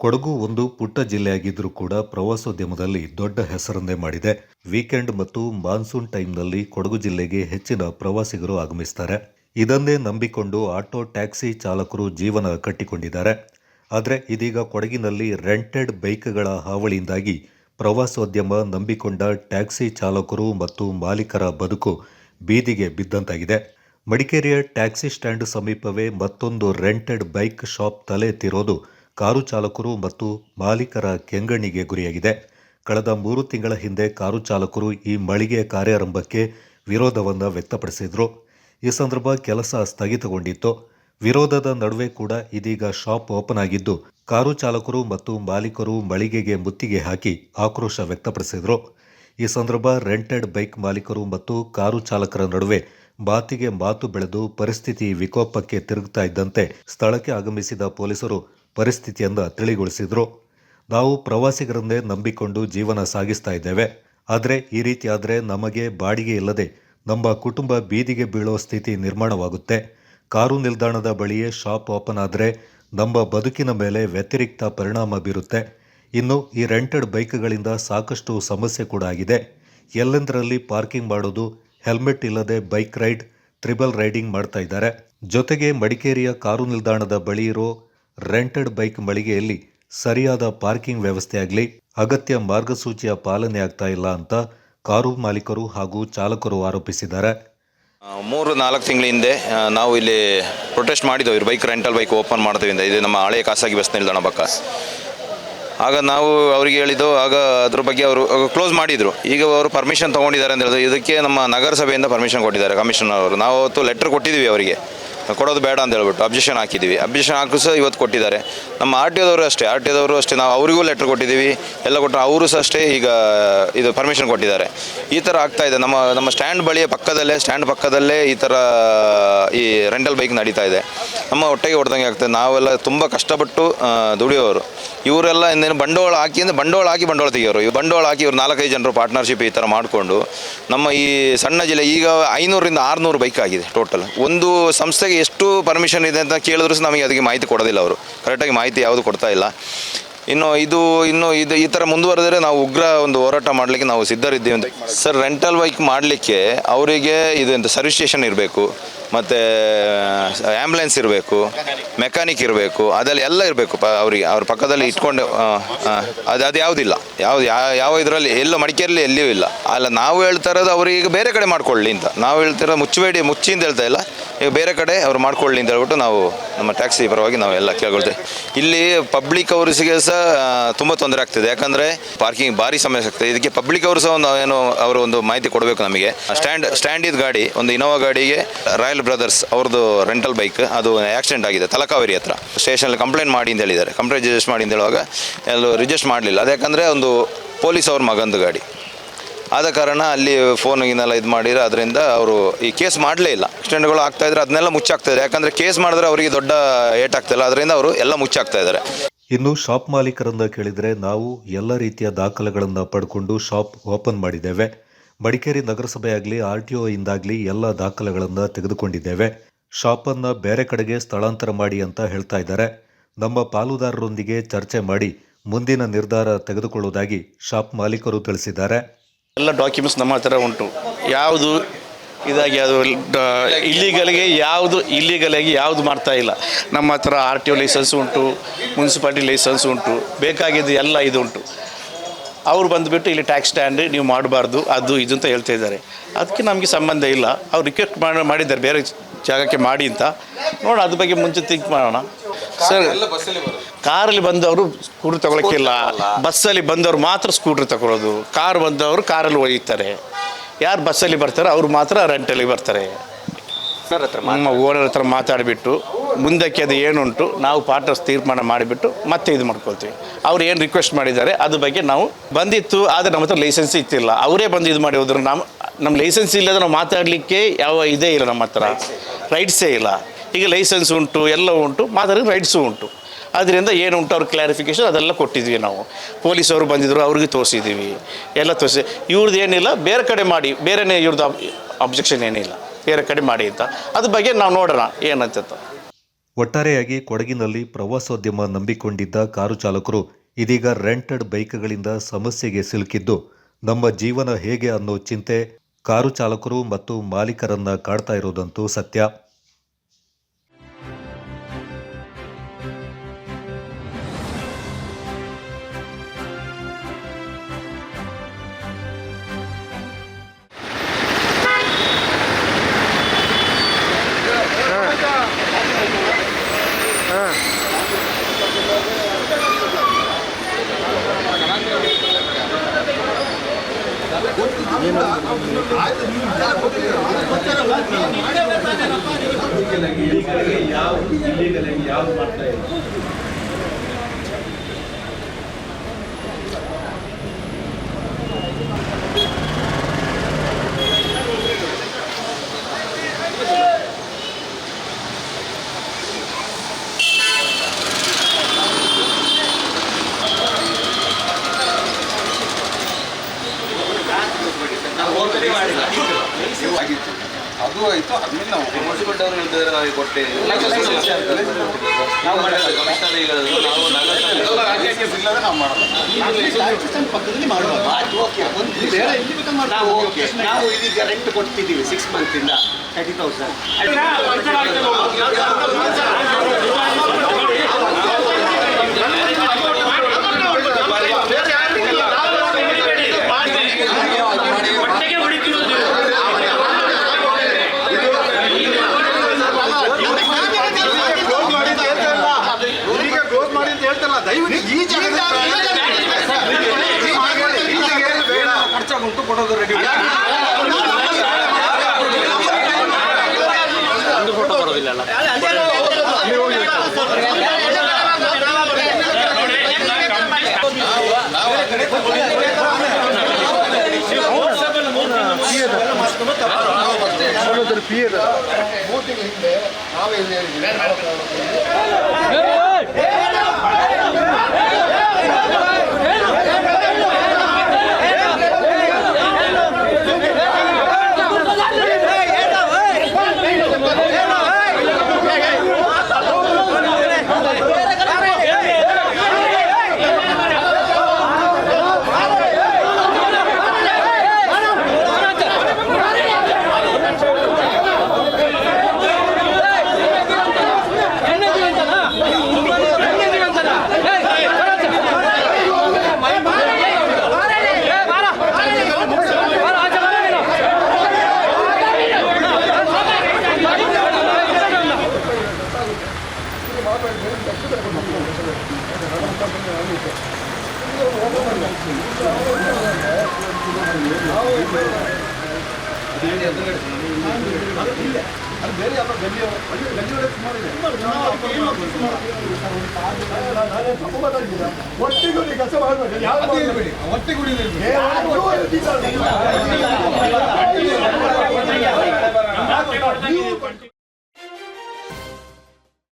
ಕೊಡಗು ಒಂದು ಪುಟ್ಟ ಜಿಲ್ಲೆಯಾಗಿದ್ದರೂ ಕೂಡ ಪ್ರವಾಸೋದ್ಯಮದಲ್ಲಿ ದೊಡ್ಡ ಹೆಸರನ್ನೇ ಮಾಡಿದೆ. ವೀಕೆಂಡ್ ಮತ್ತು ಮಾನ್ಸೂನ್ ಟೈಮ್ನಲ್ಲಿ ಕೊಡಗು ಜಿಲ್ಲೆಗೆ ಹೆಚ್ಚಿನ ಪ್ರವಾಸಿಗರು ಆಗಮಿಸ್ತಾರೆ. ಇದನ್ನೇ ನಂಬಿಕೊಂಡು ಆಟೋ ಟ್ಯಾಕ್ಸಿ ಚಾಲಕರು ಜೀವನ ಕಟ್ಟಿಕೊಂಡಿದ್ದಾರೆ. ಆದರೆ ಇದೀಗ ಕೊಡಗಿನಲ್ಲಿ ರೆಂಟೆಡ್ ಬೈಕ್ಗಳ ಹಾವಳಿಯಿಂದಾಗಿ ಪ್ರವಾಸೋದ್ಯಮ ನಂಬಿಕೊಂಡ ಟ್ಯಾಕ್ಸಿ ಚಾಲಕರು ಮತ್ತು ಮಾಲೀಕರ ಬದುಕು ಬೀದಿಗೆ ಬಿದ್ದಂತಾಗಿದೆ. ಮಡಿಕೇರಿಯ ಟ್ಯಾಕ್ಸಿ ಸ್ಟ್ಯಾಂಡ್ ಸಮೀಪವೇ ಮತ್ತೊಂದು ರೆಂಟೆಡ್ ಬೈಕ್ ಶಾಪ್ ತಲೆ ಎತ್ತಿರೋದು ಕಾರು ಚಾಲಕರು ಮತ್ತು ಮಾಲೀಕರ ಕೆಂಗಣ್ಣಿಗೆ ಗುರಿಯಾಗಿದೆ. ಕಳೆದ ಮೂರು ತಿಂಗಳ ಹಿಂದೆ ಕಾರು ಚಾಲಕರು ಈ ಮಳಿಗೆ ಕಾರ್ಯಾರಂಭಕ್ಕೆ ವಿರೋಧವನ್ನು ವ್ಯಕ್ತಪಡಿಸಿದರು. ಈ ಸಂದರ್ಭ ಕೆಲಸ ಸ್ಥಗಿತಗೊಂಡಿತ್ತು. ವಿರೋಧದ ನಡುವೆ ಕೂಡ ಇದೀಗ ಶಾಪ್ ಓಪನ್ ಆಗಿದ್ದು, ಕಾರು ಚಾಲಕರು ಮತ್ತು ಮಾಲೀಕರು ಮಳಿಗೆಗೆ ಮುತ್ತಿಗೆ ಹಾಕಿ ಆಕ್ರೋಶ ವ್ಯಕ್ತಪಡಿಸಿದರು. ಈ ಸಂದರ್ಭ ರೆಂಟೆಡ್ ಬೈಕ್ ಮಾಲೀಕರು ಮತ್ತು ಕಾರು ಚಾಲಕರ ನಡುವೆ ಮಾತಿಗೆ ಮಾತು ಬೆಳೆದು ಪರಿಸ್ಥಿತಿ ವಿಕೋಪಕ್ಕೆ ತಿರುಗುತ್ತಾ ಇದ್ದಂತೆ ಸ್ಥಳಕ್ಕೆ ಆಗಮಿಸಿದ ಪೊಲೀಸರು ಪರಿಸ್ಥಿತಿಯನ್ನು ತಿಳಿಗೊಳಿಸಿದರು. ನಾವು ಪ್ರವಾಸಿಗರನ್ನೇ ನಂಬಿಕೊಂಡು ಜೀವನ ಸಾಗಿಸ್ತಾ ಇದ್ದೇವೆ. ಆದರೆ ಈ ರೀತಿ ಆದರೆ ನಮಗೆ ಬಾಡಿಗೆ ಇಲ್ಲದೆ ನಮ್ಮ ಕುಟುಂಬ ಬೀದಿಗೆ ಬೀಳೋ ಸ್ಥಿತಿ ನಿರ್ಮಾಣವಾಗುತ್ತೆ. ಕಾರು ನಿಲ್ದಾಣದ ಬಳಿಯೇ ಶಾಪ್ ಓಪನ್ ಆದರೆ ನಮ್ಮ ಬದುಕಿನ ಮೇಲೆ ವ್ಯತಿರಿಕ್ತ ಪರಿಣಾಮ ಬೀರುತ್ತೆ. ಇನ್ನು ಈ ರೆಂಟೆಡ್ ಬೈಕ್ಗಳಿಂದ ಸಾಕಷ್ಟು ಸಮಸ್ಯೆ ಕೂಡ ಆಗಿದೆ. ಎಲ್ಲೆಂದರಲ್ಲಿ ಪಾರ್ಕಿಂಗ್ ಮಾಡೋದು, ಹೆಲ್ಮೆಟ್ ಇಲ್ಲದೆ ಬೈಕ್ ರೈಡ್, ತ್ರಿಬಲ್ ರೈಡಿಂಗ್ ಮಾಡ್ತಾ ಇದ್ದಾರೆ. ಜೊತೆಗೆ ಮಡಿಕೇರಿಯ ಕಾರು ನಿಲ್ದಾಣದ ಬಳಿ ಇರೋ ರೆಂಟೆಡ್ ಬೈಕ್ ಮಳಿಗೆಯಲ್ಲಿ ಸರಿಯಾದ ಪಾರ್ಕಿಂಗ್ ವ್ಯವಸ್ಥೆ ಆಗಲಿ ಅಗತ್ಯ ಮಾರ್ಗಸೂಚಿಯ ಪಾಲನೆ ಆಗ್ತಾ ಇಲ್ಲ ಅಂತ ಕಾರು ಮಾಲೀಕರು ಹಾಗೂ ಚಾಲಕರು ಆರೋಪಿಸಿದ್ದಾರೆ. ಮೂರು, ನಾಲ್ಕು ತಿಂಗಳ ಹಿಂದೆ ನಾವು ಇಲ್ಲಿ ಪ್ರೊಟೆಸ್ಟ್ ಮಾಡಿದ್ದೇವೆ ಇವ್ರು ಬೈಕ್ ರೆಂಟಲ್ ಬೈಕ್ ಓಪನ್ ಮಾಡ್ತೀವಿ ಅಂತ ಇದು ನಮ್ಮ ಹಳೆಯ ಖಾಸಗಿ ಬಸ್ ನಿಲ್ದಾಣ ಪಕ್ಕ. ಆಗ ನಾವು ಅವರಿಗೆ ಹೇಳಿದ್ದು, ಆಗ ಅದ್ರ ಬಗ್ಗೆ ಅವರು ಕ್ಲೋಸ್ ಮಾಡಿದರು. ಈಗ ಅವರು ಪರ್ಮಿಷನ್ ತೊಗೊಂಡಿದ್ದಾರೆ ಅಂತ ಹೇಳಿದ್ರು. ಇದಕ್ಕೆ ನಮ್ಮ ನಗರಸಭೆಯಿಂದ ಪರ್ಮಿಷನ್ ಕೊಟ್ಟಿದ್ದಾರೆ ಕಮಿಷನರ್ ಅವರು. ನಾವು ಅವತ್ತು ಲೆಟ್ರ್ ಕೊಟ್ಟಿದ್ದೀವಿ ಅವರಿಗೆ. ಕೊಡೋದು ಬೇಡ ಅಂತ ಹೇಳ್ಬಿಟ್ಟು ಅಬ್ಜೆಕ್ಷನ್ ಹಾಕಿದ್ದೀವಿ ಅಬ್ಜೆಕ್ಷನ್ ಹಾಕಿ ಸಹ ಇವತ್ತು ಕೊಟ್ಟಿದ್ದಾರೆ. ನಮ್ಮ ಆರ್ ಟಿ ಒದವರು ಅಷ್ಟೇ, ಆರ್ ಟಿ ಒದವರು ಅಷ್ಟೇ, ನಾವು ಅವರಿಗೂ ಲೆಟ್ರ್ ಕೊಟ್ಟಿದ್ದೀವಿ. ಎಲ್ಲ ಕೊಟ್ಟರು ಅವರು ಸಹ ಅಷ್ಟೇ ಈಗ ಇದು ಪರ್ಮಿಷನ್ ಕೊಟ್ಟಿದ್ದಾರೆ. ಈ ಥರ ಆಗ್ತಾ ಇದೆ. ನಮ್ಮ ನಮ್ಮ ಸ್ಟ್ಯಾಂಡ್ ಬಳಿಯ ಪಕ್ಕದಲ್ಲೇ ಸ್ಟ್ಯಾಂಡ್ ಪಕ್ಕದಲ್ಲೇ ಈ ಥರ ಈ ರೆಂಟಲ್ ಬೈಕ್ ನಡೀತಾ ಇದೆ. ನಮ್ಮ ಹೊಟ್ಟೆಗೆ ಹೊಡೆದಂಗೆ ಆಗ್ತದೆ. ನಾವೆಲ್ಲ ತುಂಬ ಕಷ್ಟಪಟ್ಟು ದುಡಿಯೋರು. ಇವರೆಲ್ಲ ಇನ್ನೇನು ಬಂಡವಾಳ ಹಾಕಿ ಅಂದರೆ ಬಂಡವಾಳ ಹಾಕಿ ಬಂಡವಾಳ ತೆಗಿಯೋರು. ಇವ್ರು ಬಂಡವಾಳ ಹಾಕಿ ಇವ್ರು ನಾಲ್ಕೈದು ಜನರು ಪಾರ್ಟ್ನರ್ಶಿಪ್ ಈ ಥರ ಮಾಡಿಕೊಂಡು, ನಮ್ಮ ಈ ಸಣ್ಣ ಜಿಲ್ಲೆ ಈಗ ಐನೂರಿಂದ ಆರುನೂರು ಬೈಕ್ ಆಗಿದೆ ಟೋಟಲ್ ಒಂದು ಸಂಸ್ಥೆಗೆ ಎಷ್ಟು ಪರ್ಮಿಷನ್ ಇದೆ ಅಂತ ಕೇಳಿದ್ರೂ ಸಹ ನಮಗೆ ಅದಕ್ಕೆ ಮಾಹಿತಿ ಕೊಡೋದಿಲ್ಲ ಅವರು. ಕರೆಕ್ಟಾಗಿ ಮಾಹಿತಿ ಯಾವುದು ಕೊಡ್ತಾ ಇಲ್ಲ. ಇನ್ನು ಇದು ಇನ್ನು ಇದು ಈ ಥರ ಮುಂದುವರೆದರೆ ನಾವು ಉಗ್ರ ಒಂದು ಹೋರಾಟ ಮಾಡಲಿಕ್ಕೆ ನಾವು ಸಿದ್ಧರಿದ್ದೀವಿ ಅಂತ. ಸರ್ ರೆಂಟಲ್ ಬೈಕ್ ಮಾಡಲಿಕ್ಕೆ ಅವರಿಗೆ ಇದು ಎಂತ ಸರ್ವಿಸ್ ಸ್ಟೇಷನ್ ಇರಬೇಕು, ಮತ್ತು ಆ್ಯಂಬುಲೆನ್ಸ್ ಇರಬೇಕು ಮೆಕ್ಯಾನಿಕ್ ಇರಬೇಕು, ಅದೆಲ್ಲ, ಎಲ್ಲ ಇರಬೇಕು ಪ ಅವರಿಗೆ, ಅವ್ರ ಪಕ್ಕದಲ್ಲಿ ಇಟ್ಕೊಂಡು ಅದು ಅದು ಯಾವುದಿಲ್ಲ. ಯಾವ್ದು ಯಾವ ಯಾವ ಇದರಲ್ಲಿ, ಎಲ್ಲೋ ಮಡಿಕೇರಿಯಲ್ಲಿ ಎಲ್ಲಿಯೂ ಇಲ್ಲ. ಅಲ್ಲ, ನಾವು ಹೇಳ್ತಾ ಇರೋದು ಅವ್ರಿಗೆ ಬೇರೆ ಕಡೆ ಮಾಡ್ಕೊಳ್ಳಿ ಅಂತ. ನಾವು ಹೇಳ್ತಿರೋ ಮುಚ್ಚಬೇಡಿ ಮುಚ್ಚಿ ಅಂತ ಹೇಳ್ತಾ ಇಲ್ಲ. ಈಗ ಬೇರೆ ಕಡೆ ಅವ್ರು ಮಾಡ್ಕೊಳ್ಳಿ ಅಂತ ಹೇಳ್ಬಿಟ್ಟು ನಾವು ನಮ್ಮ ಟ್ಯಾಕ್ಸಿ ಪರವಾಗಿ ನಾವು ಎಲ್ಲ ಕೇಳ್ಕೊಳ್ತೇವೆ. ಇಲ್ಲಿ ಪಬ್ಲಿಕ್ ಅವರ್ಸಿಗೆ ಸಹ ತುಂಬ ತೊಂದರೆ ಆಗ್ತಿದೆ. ಯಾಕಂದರೆ ಪಾರ್ಕಿಂಗ್ ಭಾರಿ ಸಮಸ್ಯೆ ಆಗ್ತದೆ. ಇದಕ್ಕೆ ಪಬ್ಲಿಕ್ ಅವರು ಸಹ ಒಂದು ಏನು ಅವರು ಒಂದು ಮಾಹಿತಿ ಕೊಡಬೇಕು ನಮಗೆ. ಸ್ಟ್ಯಾಂಡ್ ಸ್ಟ್ಯಾಂಡ್ ಇದ್ದ ಗಾಡಿ, ಒಂದು ಇನೋವಾ ಗಾಡಿಗೆ ರಾಯಲ್ ಬ್ರದರ್ಸ್ ಅವ್ರದ್ದು ರೆಂಟಲ್ ಬೈಕ್ ಅದು ಆಕ್ಸಿಡೆಂಟ್ ಆಗಿದೆ ತಲಕಾವೇರಿ ಹತ್ರ. ಸ್ಟೇಷನಲ್ಲಿ ಕಂಪ್ಲೇಂಟ್ ಮಾಡಿ ಅಂತ ಹೇಳಿದ್ದಾರೆ. ಕಂಪ್ಲೇಂಟ್ ರಿಜಿಸ್ಟ್ ಮಾಡಿ ಅಂತ ಹೇಳುವಾಗ, ಎಲ್ಲೂ ರಿಜಿಸ್ಟ್ ಮಾಡಲಿಲ್ಲ. ಅದು ಯಾಕಂದರೆ ಒಂದು ಪೊಲೀಸ್ ಅವ್ರ ಮಗಂದು ಗಾಡಿ. ಆದ ಕಾರಣ ಅಲ್ಲಿ ಫೋನ್ ಇನ್ನೆಲ್ಲ ಇದು ಮಾಡಿದ್ರೆ ಅದರಿಂದ ಅವರು ಈ ಕೇಸ್ ಮಾಡಲೇ ಇಲ್ಲ. ಆಕ್ಸಿಡೆಂಟ್ಗಳು ಆಗ್ತಾ ಇದ್ರೆ ಅದನ್ನೆಲ್ಲ ಮುಚ್ಚಾಗ್ತಾ ಇದ್ದಾರೆ ಯಾಕಂದರೆ ಕೇಸ್ ಮಾಡಿದ್ರೆ ಅವರಿಗೆ ದೊಡ್ಡ ಏಟ್ ಆಗ್ತಾಯಿಲ್ಲ ಅದರಿಂದ ಅವರು ಎಲ್ಲ ಮುಚ್ಚಾಗ್ತಾ ಇದ್ದಾರೆ ಇನ್ನು ಶಾಪ್ ಮಾಲೀಕರಿಂದ ಕೇಳಿದರೆ ನಾವು ಎಲ್ಲ ರೀತಿಯ ದಾಖಲೆಗಳನ್ನು ಪಡ್ಕೊಂಡು ಶಾಪ್ ಓಪನ್ ಮಾಡಿದ್ದೇವೆ. ಮಡಿಕೇರಿ ನಗರಸಭೆ ಆಗಲಿ ಆರ್ ಟಿ ಇಂದಾಗಲಿ ಎಲ್ಲ ದಾಖಲೆಗಳನ್ನು ತೆಗೆದುಕೊಂಡಿದ್ದೇವೆ. ಶಾಪನ್ನು ಬೇರೆ ಕಡೆಗೆ ಸ್ಥಳಾಂತರ ಮಾಡಿ ಅಂತ ಹೇಳ್ತಾ ಇದ್ದಾರೆ. ನಮ್ಮ ಪಾಲುದಾರರೊಂದಿಗೆ ಚರ್ಚೆ ಮಾಡಿ ಮುಂದಿನ ನಿರ್ಧಾರ ತೆಗೆದುಕೊಳ್ಳುವುದಾಗಿ ಶಾಪ್ ಮಾಲೀಕರು ತಿಳಿಸಿದ್ದಾರೆ. ಎಲ್ಲ ಡಾಕ್ಯುಮೆಂಟ್ಸ್ ನಮ್ಮ ಹತ್ರ ಉಂಟು. ಯಾವುದು ಇದಾಗಿ ಅದು ಇಲ್ಲಿಗಲಿಗೆ ಯಾವುದು ಇಲ್ಲಿಗಲಾಗಿ ಯಾವುದು ಮಾಡ್ತಾ ಇಲ್ಲ. ನಮ್ಮ ಹತ್ರ ಆರ್ ಟಿ ಒ ಲೈಸೆನ್ಸ್ ಉಂಟು ಮುನ್ಸಿಪಾಲ್ಟಿ ಲೈಸೆನ್ಸ್ ಉಂಟು, ಬೇಕಾಗಿದ್ದು ಎಲ್ಲ ಇದು ಉಂಟು ಅವ್ರು ಬಂದುಬಿಟ್ಟು ಇಲ್ಲಿ ಟ್ಯಾಕ್ಸ್ ಸ್ಟ್ಯಾಂಡ್ ನೀವು ಮಾಡಬಾರ್ದು, ಅದು ಇದು ಅಂತ ಹೇಳ್ತಾ ಇದ್ದಾರೆ. ಅದಕ್ಕೆ ನಮಗೆ ಸಂಬಂಧ ಇಲ್ಲ. ಅವ್ರು ರಿಕ್ವೆಸ್ಟ್ ಮಾಡಿ ಮಾಡಿದ್ದಾರೆ, ಬೇರೆ ಜಾಗಕ್ಕೆ ಮಾಡಿ ಅಂತ. ನೋಡೋಣ ಅದ್ರ ಬಗ್ಗೆ ಮುಂಚೆ ಥಿಂಕ್ ಮಾಡೋಣ. ಸರ್ ಕಾರಲ್ಲಿ ಬಂದವರು ಸ್ಕೂಟ್ರ್ ತಗೊಳಕ್ಕಿಲ್ಲ. ಬಸ್ಸಲ್ಲಿ ಬಂದವರು ಮಾತ್ರ ಸ್ಕೂಟ್ರ್ ತಗೊಳ್ಳೋದು ಕಾರ್ ಬಂದವರು ಕಾರಲ್ಲಿ ಒಯ್ತಾರೆ. ಯಾರು ಬಸ್ಸಲ್ಲಿ ಬರ್ತಾರೆ ಅವ್ರು ಮಾತ್ರ ರೆಂಟಲ್ಲಿ ಬರ್ತಾರೆ. ನಮ್ಮ ಓನರ್ ಹತ್ರ ಮಾತಾಡಿಬಿಟ್ಟು ಮುಂದಕ್ಕೆ ಅದು ಏನುಂಟು ನಾವು ಪಾರ್ಟ್ನರ್ಸ್ ತೀರ್ಮಾನ ಮಾಡಿಬಿಟ್ಟು ಮತ್ತೆ ಇದು ಮಾಡ್ಕೊಳ್ತೀವಿ. ಅವ್ರು ಏನು ರಿಕ್ವೆಸ್ಟ್ ಮಾಡಿದ್ದಾರೆ ಅದ್ರ ಬಗ್ಗೆ ನಾವು ಬಂದಿತ್ತು ಆದರೆ ನಮ್ಮ ಹತ್ರ ಲೈಸೆನ್ಸ್ ಇತ್ತಿಲ್ಲ ಅವರೇ ಬಂದು ಇದು ಮಾಡಿ ಹೋದ್ರು ನಮ್ಮ ನಮ್ಮ ಲೈಸೆನ್ಸ್ ಇಲ್ಲದ ನಾವು ಮಾತಾಡಲಿಕ್ಕೆ ಯಾವ ಇದೇ ಇಲ್ಲ ನಮ್ಮ ಹತ್ರ. ರೈಟ್ಸೇ ಇಲ್ಲ. ಈಗ ಲೈಸೆನ್ಸ್ ಉಂಟು, ಎಲ್ಲ ಉಂಟು ಮಾದರಿ ರೈಟ್ಸು ಉಂಟು. ಅದರಿಂದ ಏನು ಉಂಟು? ಅವ್ರ ಕ್ಲಾರಿಫಿಕೇಷನ್ ಅದೆಲ್ಲ ಕೊಟ್ಟಿದ್ವಿ ನಾವು. ಪೊಲೀಸವರು ಬಂದಿದ್ದರು ಅವ್ರಿಗೆ ತೋರಿಸಿದ್ದೀವಿ ಎಲ್ಲ ತೋರಿಸಿ ಇವ್ರದ್ದು ಏನಿಲ್ಲ, ಬೇರೆ ಕಡೆ ಮಾಡಿ, ಬೇರೆನೇ ಇವ್ರದ್ದು ಅಬ್ಜೆಕ್ಷನ್ ಏನಿಲ್ಲ. ಬೇರೆ ಕಡೆ ಮಾಡಿ ಅಂತ. ಅದ್ರ ಬಗ್ಗೆ ನಾವು ನೋಡೋಣ, ಏನಂತ ಒಟ್ಟಾರೆಯಾಗಿ ಕೊಡಗಿನಲ್ಲಿ ಪ್ರವಾಸೋದ್ಯಮ ನಂಬಿಕೊಂಡಿದ್ದ ಕಾರು ಚಾಲಕರು ಇದೀಗ ರೆಂಟೆಡ್ ಬೈಕ್ಗಳಿಂದ ಸಮಸ್ಯೆಗೆ ಸಿಲುಕಿದ್ದು. ನಮ್ಮ ಜೀವನ ಹೇಗೆ ಅನ್ನೋ ಚಿಂತೆ ಕಾರು ಚಾಲಕರು ಮತ್ತು ಮಾಲೀಕರನ್ನ ಕಾಡ್ತಾ ಇರೋದಂತೂ ಸತ್ಯ. ಯಾವ ಯಾವುದು ಇಲ್ಲಿಗಲಾಗಿ ಮಾಡ್ತಾ ಇಲ್ಲ ಆಗಿತ್ತು ಅದು ಆಯ್ತು ಆದ್ಮೇಲೆ ನಾವು ಹೇಳ್ತಿದ್ದಾರೆ ಕೊಟ್ಟೆ ನಾವು ಮಾಡಿಲ್ಲ ಕಮಿಷನರ್ ಈಗ ನಾವು ನಗರ ಎಲ್ಲ ರಾಜ್ಯಕ್ಕೆ ಬಿಲ್ಲವೇ ನಾವು ಮಾಡಲ್ಲ ನಾವು ಓಕೆ. ನಾವು ಇದೀಗ ರೆಂಟ್ ಕೊಡ್ತಿದ್ದೀವಿ ಸಿಕ್ಸ್ ಮಂತಿಂದ ತರ್ಟಿ ತೌಸಂಡ್ ಮಾಡಲ್ಲ ಮೂರು ತಿಂಗಳ ಹಿಂದೆ ನಾವೇ ಅದು ಬೇರೆ ಯಾವ ಸುಮಾರು ಕೆಲಸ ಮಾಡಬೇಡಿ ಯಾರು ಹೇಳ್ಬೇಡಿ ಒಟ್ಟಿಗೂಡಿ ಹೇಳ್ಬೇಡಿ